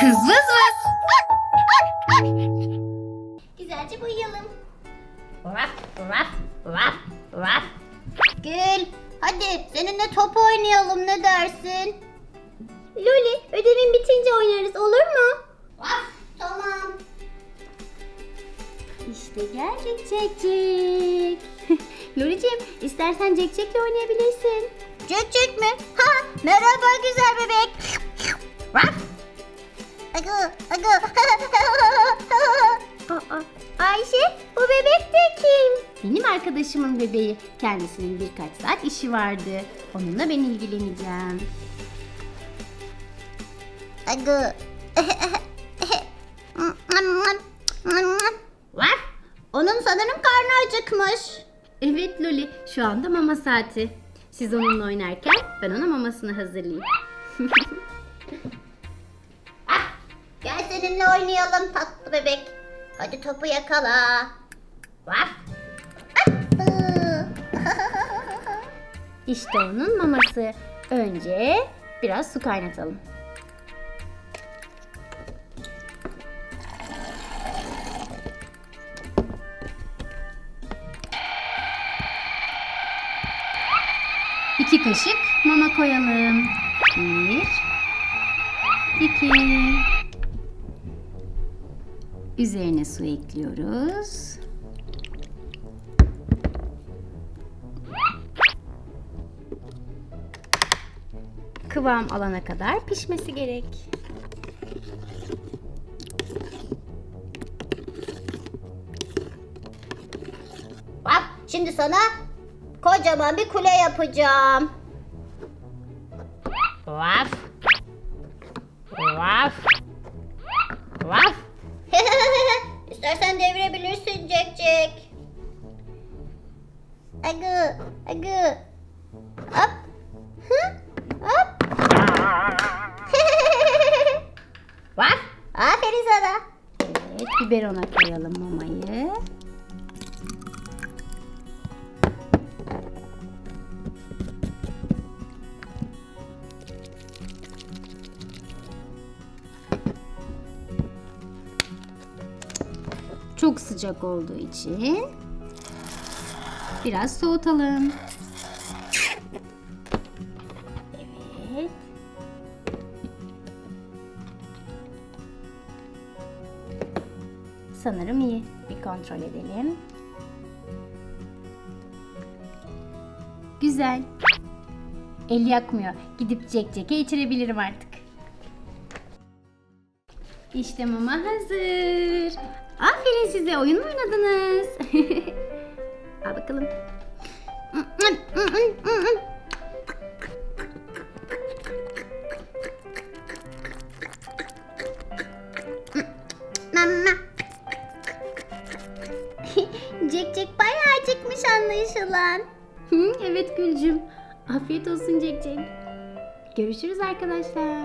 Kız vız vız. Güzelce boyayalım. Raf, raf, raf, raf. Gül, hadi seninle top oynayalım ne dersin? Loli, ödevin bitince oynarız olur mu? Raf, tamam. İşte geldik Cek Cek. Loli'cim istersen Cek Cek'le oynayabilirsin. Cek Cek mi? Ha, merhaba güzel arkadaşımın bebeği. Kendisinin birkaç saat işi vardı. Onunla ben ilgileneceğim. Agı. Var. Onun sanırım karnı acıkmış. Evet Loli şu anda mama saati. Siz onunla oynarken ben ona mamasını hazırlayayım. Ah, gel seninle oynayalım tatlı bebek. Hadi topu yakala. Vaf. İşte onun maması. Önce biraz su kaynatalım. İki kaşık mama koyalım. Bir, iki. Üzerine su ekliyoruz. Kıvam alana kadar pişmesi gerek. Bak şimdi sana kocaman bir kule yapacağım. Vaf. Vaf. Vaf. İstersen devirebilirsin Cek Cek. Agı, agı. Hop. Hı? Hop. Vaf. Aferin sana. Evet, biberona koyalım mamayı. Çok sıcak olduğu için biraz soğutalım. Evet. Sanırım iyi. Bir kontrol edelim. Güzel. El yakmıyor. Gidip cek ceke içirebilirim artık. İşte mama hazır. Aferin size. Oyun mu oynadınız? Al bakalım. Acıkmış anlaşılan. Hı, evet Gülcüm. Afiyet olsun Cek Cek. Görüşürüz arkadaşlar.